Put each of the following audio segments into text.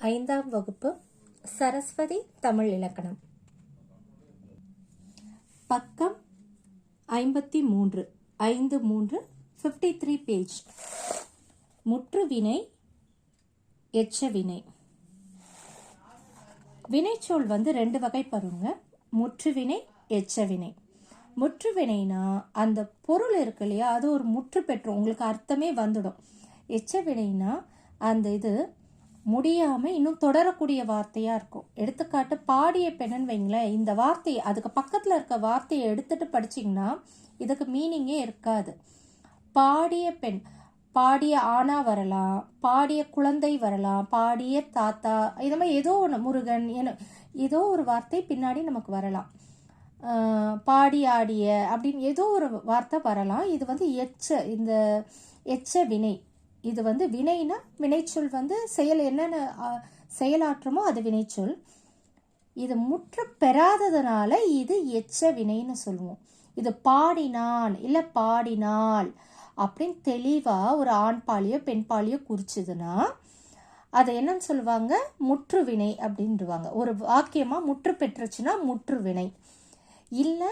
ஐந்தாம் வகுப்பு சரஸ்வதி தமிழ் இலக்கணம். பக்கம் ஐம்பத்தி மூன்று ஐந்து மூன்று ஃபிஃப்டி த்ரீ பேஜ் முற்றுவினை எச்சவினை. வினைச்சொல் வந்து ரெண்டு வகைப்படுங்க முற்றுவினை எச்சவினை. முற்றுவினைனா அந்த பொருள் இருக்கு இல்லையா அது ஒரு முற்று பெற்றும். உங்களுக்கு அர்த்தமே வந்துடும். எச்சவினைனா அந்த இது முடியாமல் இன்னும் தொடரக்கூடிய வார்த்தையாக இருக்கும். எடுத்துக்காட்டு பாடிய பெண்ணன் வைங்களேன் இந்த வார்த்தையை அதுக்கு பக்கத்தில் இருக்க வார்த்தையை எடுத்துட்டு படிச்சிங்கன்னா இதுக்கு மீனிங்கே இருக்காது. பாடிய பெண் பாடிய ஆணா வரலாம் பாடிய குழந்தை வரலாம் பாடிய தாத்தா இது மாதிரி ஏதோ ஒன்று முருகன் என ஏதோ ஒரு வார்த்தை பின்னாடி நமக்கு வரலாம். பாடி ஆடிய அப்படின்னு ஏதோ ஒரு வார்த்தை வரலாம். இது வந்து எச்ச இந்த எச்ச வினை. இது வந்து வினைனா வினைச்சொல் வந்து செயல் என்னென்ன செயலாற்றமோ அது வினைச்சொல். இது முற்று பெறாததுனால இது எச்ச வினைன்னு சொல்லுவோம். இது பாடினான் இல்லை பாடினாள் அப்படின்னு தெளிவாக ஒரு ஆண் பாலியோ பெண் பாலியோ குறிச்சதுன்னா அதை என்னன்னு சொல்லுவாங்க? முற்று வினை அப்படின்றவாங்க. ஒரு வாக்கியமாக முற்று பெற்றுச்சுன்னா முற்று வினை. இல்லை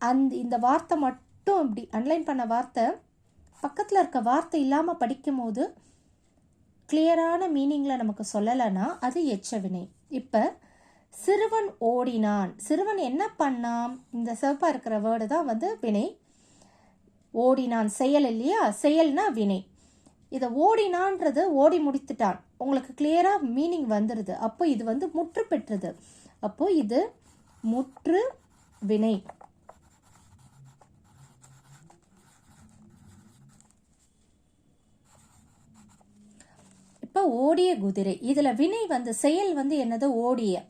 அந்த இந்த வார்த்தை மட்டும் இப்படி அன்லைன் பண்ண வார்த்தை பக்கத்தில் இருக்க வார்த்தை இல்லாமல் படிக்கும்போது கிளியரான மீனிங்கில் நமக்கு சொல்லலைன்னா அது எச்ச வினை இப்போ சிறுவன் ஓடினான். சிறுவன் என்ன பண்ணான்? இந்த சிவப்பாக இருக்கிற வேர்டு தான் வந்து வினை. ஓடினான். செயல் இல்லையா? செயல்னா வினை. இதை ஓடினான்றது ஓடி முடித்துட்டான். உங்களுக்கு கிளியராக மீனிங் வந்துடுது அப்போ இது வந்து முற்று பெற்றது. அப்போது இது முற்று வினை இப்போ ஓடிய குதிரை. இதில் வினை வந்து செயல் வந்து என்னது? ஓடிய.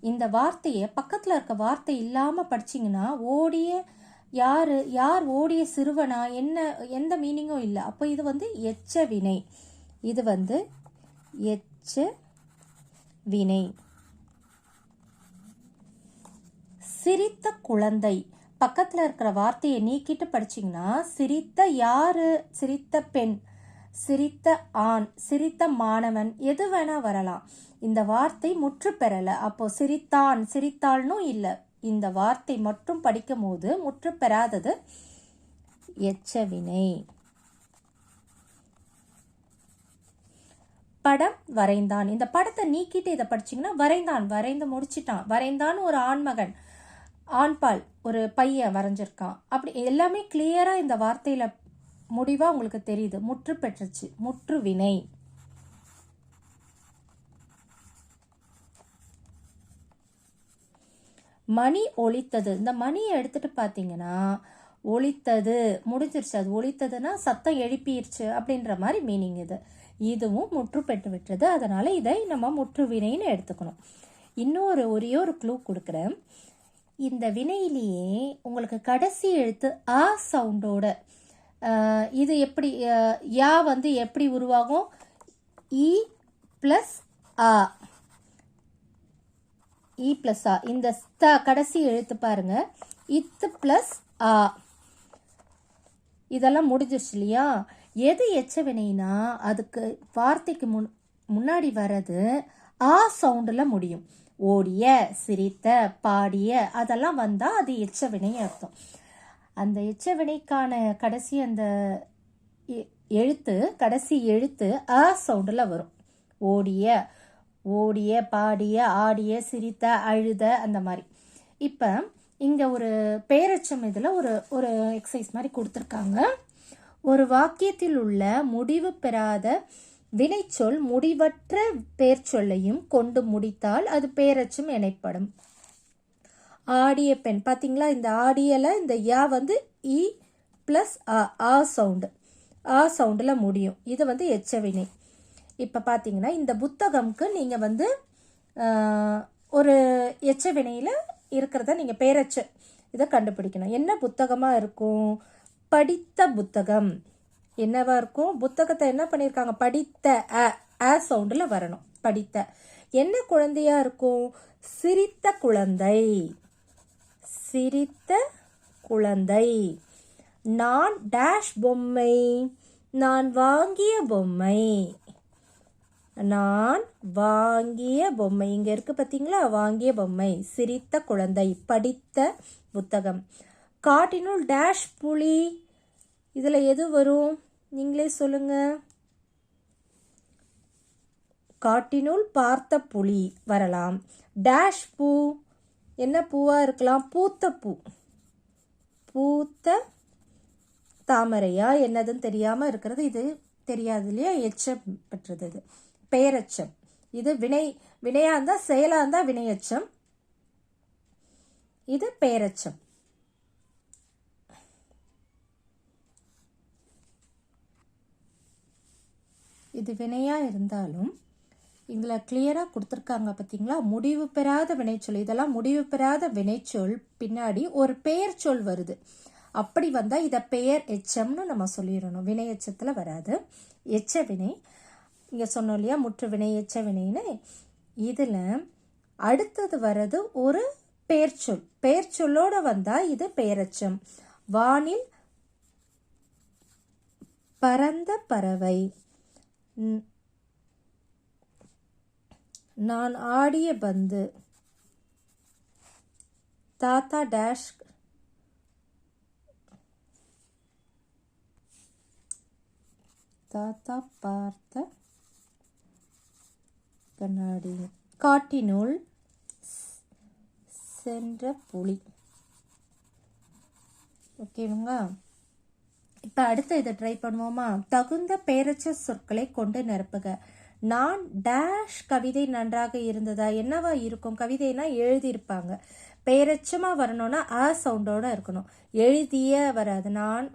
இந்த வார்த்தையை பக்கத்தில் இருக்க வார்த்தை இல்லாமல் படிச்சிங்கன்னா ஓடிய யார் யார் ஓடிய சிறுவனா என்ன எந்த மீனிங்கும் இல்லை. அப்போ இது வந்து எச்ச வினை. இது வந்து எச்ச வினை. சிரித்த குழந்தை. பக்கத்தில் இருக்கிற வார்த்தையை நீக்கிட்டு படிச்சிங்கன்னா சிரித்த யாரு? சிரித்த பெண். சிரித்த ஆண் சிரித்த மாணவன் எது வேணா வரலாம். இந்த வார்த்தை முற்று பெறல. அப்போ சிரித்தான் சிரித்தாள்னும் இல்லை. இந்த வார்த்தை மட்டும் படிக்கும் போது முற்று பெறாதது எச்சவினை. படம் வரைந்தான். இந்த படத்தை நீக்கிட்டு இதை படிச்சிங்கன்னா வரைந்தான் வரைந்து முடிச்சிட்டான். வரைந்தான் ஒரு ஆண்மகன் ஆண்பால் ஒரு பையன் வரைஞ்சிருக்கான். அப்படி எல்லாமே கிளியராக இந்த வார்த்தையில் முடிவா உங்களுக்கு தெரியுது. முற்று பெற்றுச்சு. முற்று வினை. மணி ஒழித்தது. இந்த மணியை எடுத்துட்டு பார்த்தீங்கன்னா ஒழித்தது முடிஞ்சிருச்சு. அது ஒழித்ததுன்னா சத்தம் எழுப்பிருச்சு அப்படின்ற மாதிரி மீனிங் இது. இதுவும் முற்று பெற்று விட்டுறது அதனால் இதை நம்ம முற்று வினைன்னு எடுத்துக்கணும். இன்னொரு ஒரே ஒரு க்ளூ கொடுக்குறேன். இந்த வினையிலேயே உங்களுக்கு கடைசி எழுத்து ஆ சவுண்டோட இது எப்படி யா வந்து எப்படி உருவாகும்? இ ப்ளஸ் ஆ இ ப்ளஸ் ஆ இந்த த கடைசி எழுத்து பாருங்க. இத்து ப்ளஸ் ஆ இதெல்லாம் முடிஞ்சிருச்சு இல்லையா? எது எச்ச வினைனா அதுக்கு வார்த்தைக்கு முன் முன்னாடி வர்றது ஆ சவுண்டில் முடியும். ஓடிய சிரித்த பாடிய அதெல்லாம் வந்தால் அது எச்ச வினை அர்த்தம். அந்த எச்சவினைக்கான கடைசி அந்த எ- எழுத்து கடைசி எழுத்து அ சவுண்டில் வரும். ஓடிய ஓடிய பாடிய ஆடிய சிரித்த அழுத அந்த மாதிரி. இப்போ இங்கே ஒரு பேரச்சம் இதில் ஒரு ஒரு எக்ஸசைஸ் மாதிரி கொடுத்துருக்காங்க. ஒரு வாக்கியத்தில் உள்ள முடிவு பெறாத வினைச்சொல் முடிவற்ற பேர்ச்சொல்லையும் கொண்டு முடித்தால் அது பேரச்சம் எனப்படும். ஆடிய பெண். பார்த்தீங்களா இந்த ஆடியல இந்த யா வந்து இ ப்ளஸ் ஆ ஆ சவுண்டு. ஆ சவுண்டில் முடியும். இது வந்து எச்சவினை இப்போ பார்த்தீங்கன்னா இந்த புத்தகம்க்கு நீங்கள் வந்து ஒரு எச்சவினையில் இருக்கிறத நீங்கள் பேரச்ச இதை கண்டுபிடிக்கணும். என்ன புத்தகமாக இருக்கும்? படித்த புத்தகம். என்னவா இருக்கும்? புத்தகத்தை என்ன பண்ணியிருக்காங்க படித்த அ அ சவுண்டில் வரணும். படித்த. என்ன குழந்தையாக இருக்கும்? சிரித்த குழந்தை. சிரித்த குழந்தை. நான் டேஷ் பொம்மை. நான் வாங்கிய பொம்மை. நான் வாங்கிய பொம்மை. இங்க இருக்கு பார்த்தீங்களா வாங்கிய பொம்மை. சிரித்த குழந்தை. படித்த புத்தகம். காட்டினுள் டேஷ் புலி. இதில் எது வரும்? நீங்களே சொல்லுங்க. காட்டினுள் பார்த்த புலி. வரலாம். டேஷ் பூ. என்ன பூவாக இருக்கலாம்? பூத்த பூ. பூத்த தாமரையா? என்னதுன்னு தெரியாமல் இருக்கிறது. இது தெரியாது இல்லையா? எச்சம் பெற்றது இது. பெயரச்சம் இது வினை வினையாக இருந்தால் செயலாக இருந்தால் வினையச்சம். இது பெயரச்சம் இது வினையாக இருந்தாலும் இதில் கிளியராக கொடுத்துருக்காங்க பார்த்தீங்களா? முடிவு பெறாத வினைச்சொல். இதெல்லாம் முடிவு பெறாத வினைச்சொல். பின்னாடி ஒரு பெயர் சொல் வருது. அப்படி வந்தால் இதை பெயர் எச்சம்னு நம்ம சொல்லிடணும். வினை எச்சத்தில் வராது. எச்ச வினை. இங்கே சொன்னோம் இல்லையா? முற்று வினை எச்ச வினைன்னு. இதில் அடுத்தது வர்றது ஒரு பெயர் சொல். பெயர் சொல்லோடு வந்தால் இது பெயரெச்சம் வானில் பறந்த பறவை. நான் ஆடிய பந்து. தாத்தா டேஷ். தாத்தா பார்த்த கண்ணாடி. காட்டினுள் சென்ற புலி. ஓகேங்களா இப்போ அடுத்து இதை ட்ரை பண்ணுவோமா? தகுந்த பேரச்ச சொற்களை கொண்டு நிரப்புக. நான் டேஷ் கவிதை நன்றாக இருந்ததா? என்னவா இருக்கும்? கவிதைனா எழுதியிருப்பாங்க. பெயரச்சமாக வரணும்னா அ சவுண்டோடு இருக்கணும். எழுதிய வராது. நான்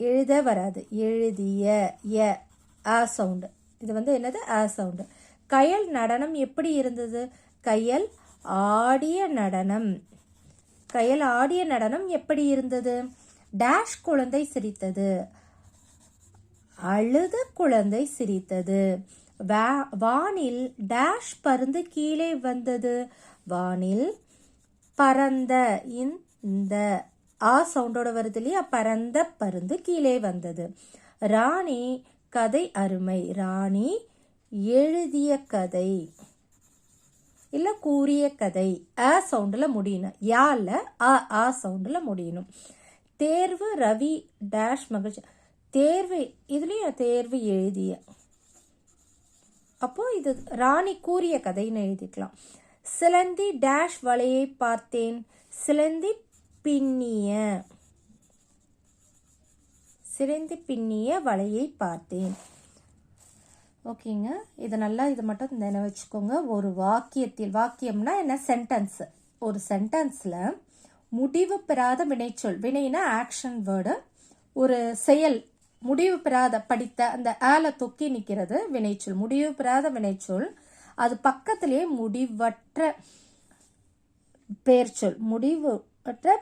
எழுத வராது. எழுதிய ய ஆ சவுண்டு இது வந்து என்னது? ஆ சவுண்டு கயல் நடனம் எப்படி இருந்தது? கயல் ஆடிய நடனம். கயல் ஆடிய நடனம் எப்படி இருந்தது? டேஷ் குழந்தை சிரித்தது. அழுத குழந்தை சிரித்தது. வா- வானில் டேஷ் பருந்து கீழே வந்தது. வானில் பறந்த இந்த ஆ சவுண்டோட வருது இல்லையா? பறந்த பருந்து கீழே வந்தது. ராணி கதை அருமை. ராணி எழுதிய கதை. இல்ல கூறிய கதை. அ சவுண்டில் முடியணும். யாழில் அ ஆ சவுண்டில் முடியணும். தேர்வு ரவி டேஷ் மகிழ்ச்சி. தேர்வு இதுலேயும் தேர்வு எழுதிய. அப்போ இது ராணி கூறிய கதைன்னு எழுதிக்கலாம். சிலந்தி டேஷ் வலையை பார்த்தேன் சிலந்தி பின்னிய சிலந்தி பின்னிய வலையை பார்த்தேன். ஓகேங்க. இது நல்லா இது மட்டும் நினை வச்சுக்கோங்க ஒரு வாக்கியத்தில் வாக்கியம்னா என்ன? சென்டென்ஸ் ஒரு சென்டென்ஸில் முடிவு பெறாத வினைச்சொல் வினைனா ஆக்ஷன் வேர்டு ஒரு செயல் முடிவு பெறாத படித்த அந்த ஆல தொக்கி நிற்கிறது வினைச்சொல். முடிவு பெறாத வினைச்சொல். அது பக்கத்திலேயே முடிவற்ற பெயர்ச்சொல். முடிவற்ற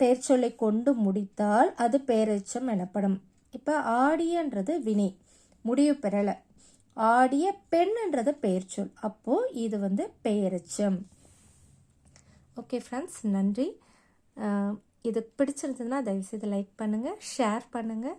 பெயர்ச்சொல்லை கொண்டு முடித்தால் அது பெயரெச்சம் எனப்படும். இப்போ ஆடியன்றது வினை. முடிவு பெறலை. ஆடிய பெண்ன்றது பெயர்ச்சொல். அப்போ இது வந்து பெயரெச்சம் ஓகே ஃப்ரெண்ட்ஸ் நன்றி. இது பிடிச்சிருந்ததுன்னா தயவுசெய்து லைக் பண்ணுங்கள் ஷேர் பண்ணுங்கள்